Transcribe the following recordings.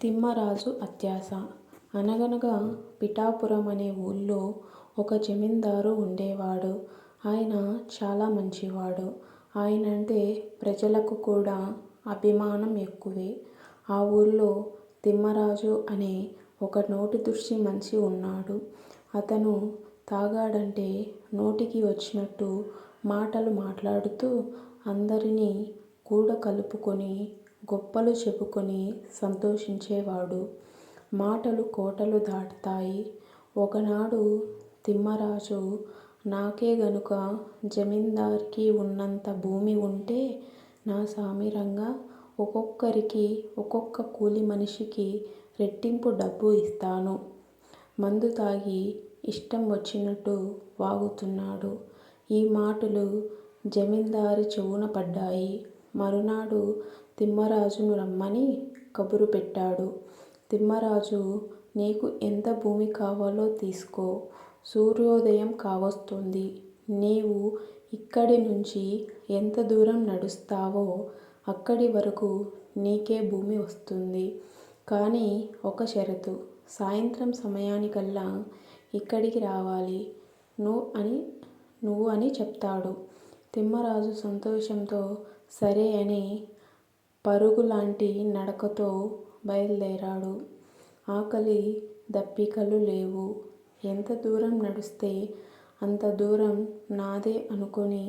తిమ్మరాజు అత్యాశ అనగనగా పిఠాపురం అనే ఊళ్ళో ఒక జమీందారు ఉండేవాడు. ఆయన చాలా మంచివాడు. ఆయన అంటే ప్రజలకు కూడా అభిమానం ఎక్కువే. ఆ ఊళ్ళో తిమ్మరాజు అనే ఒక నోటి దృష్టి మనిషి ఉన్నాడు. అతను తాగాడంటే నోటికి వచ్చినట్టు మాటలు మాట్లాడుతూ అందరినీ కూడ కలుపుకొని గొప్పలు చెప్పుకొని సంతోషించేవాడు. మాటలు కోటలు దాటుతాయి. ఒకనాడు తిమ్మరాజు నాకే గనుక జమీందారికి ఉన్నంత భూమి ఉంటే నా సామిరంగా ఒక్కొక్కరికి ఒక్కొక్క కూలి మనిషికి రెట్టింపు డబ్బు ఇస్తాను. మందు తాగి ఇష్టం వచ్చినట్టు వాగుతున్నాడు. ఈ మాటలు జమీందారి చెవున పడ్డాయి. మరునాడు తిమ్మరాజును రమ్మని కబురు పెట్టాడు. తిమ్మరాజు నీకు ఎంత భూమి కావాలో తీసుకో. సూర్యోదయం కావస్తుంది నీవు ఇక్కడి నుంచి ఎంత దూరం నడుస్తావో అక్కడి వరకు నీకే భూమి వస్తుంది. కానీ ఒక షరతు. సాయంత్రం సమయానికల్లా ఇక్కడికి రావాలి నువ్వు అని నువ్వు అని చెప్తాడు. తిమ్మరాజు సంతోషంతో సరే అని పరుగులాంటి నడకతో బయలుదేరాడు ఆకలి దప్పికలు లేవు. ఎంత దూరం నడిస్తే అంత దూరం నాదే అనుకొని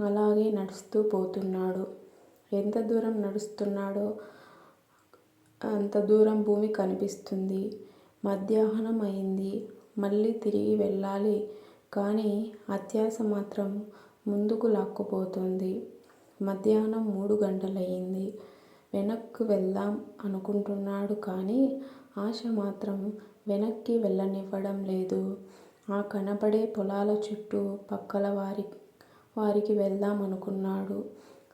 అలాగే నడుస్తూ పోతున్నాడు. ఎంత దూరం నడుస్తున్నాడో అంత దూరం భూమి కనిపిస్తుంది. మధ్యాహ్నం అయింది. మళ్ళీ తిరిగి వెళ్ళాలి కానీ అత్యాశ మాత్రం ముందుకు లాక్కుపోతోంది. మధ్యాహ్నం మూడు గంటలయ్యింది వెనక్కు వెళ్దాం అనుకుంటున్నాడు కానీ ఆశ మాత్రం వెనక్కి వెళ్ళనివ్వడం లేదు. ఆ కనపడే పొలాల చుట్టూ పక్కల వారి వారికి వెళ్దాం అనుకున్నాడు.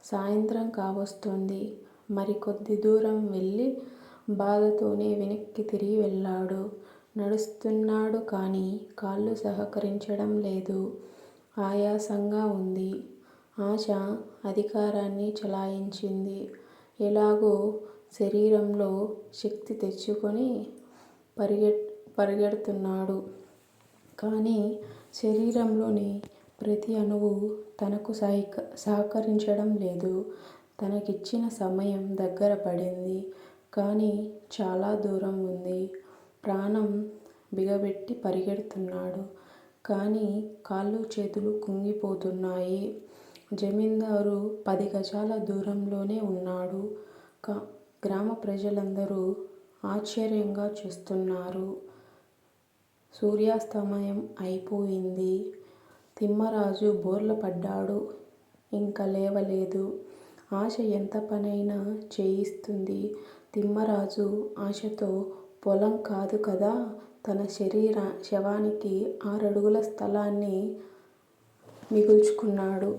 సాయంత్రం కావస్తోంది. మరి కొద్ది దూరం వెళ్ళి బాధతోనే వెనక్కి తిరిగి వెళ్ళాడు. నడుస్తున్నాడు కానీ కాళ్ళు సహకరించడం లేదు. ఆయాసంగా ఉంది. ఆశ అధికారాన్ని చెలాయించింది. ఎలాగో శరీరంలో శక్తి తెచ్చుకొని పరిగెడుతున్నాడు. కానీ శరీరంలోని ప్రతి అణువు తనకు సహకరించడం లేదు. తనకిచ్చిన సమయం దగ్గర పడింది. కానీ చాలా దూరం ఉంది. ప్రాణం బిగబెట్టి పరిగెడుతున్నాడు. కానీ కాళ్ళు చేతులు కుంగిపోతున్నాయి. జమీందారు పది గజాల దూరంలోనే ఉన్నాడు. గ్రామ ప్రజలందరూ ఆశ్చర్యంగా చూస్తున్నారు. సూర్యాస్తమయం అయిపోయింది. తిమ్మరాజు బోర్లాపడ్డాడు. ఇంకా లేవలేదు. ఆశ ఎంత పనైనా చేయిస్తుంది. తిమ్మరాజు ఆశతో పొలం కాదు కదా తన శరీర శవానికి ఆరడుగుల స్థలాన్ని మిగుల్చుకున్నాడు.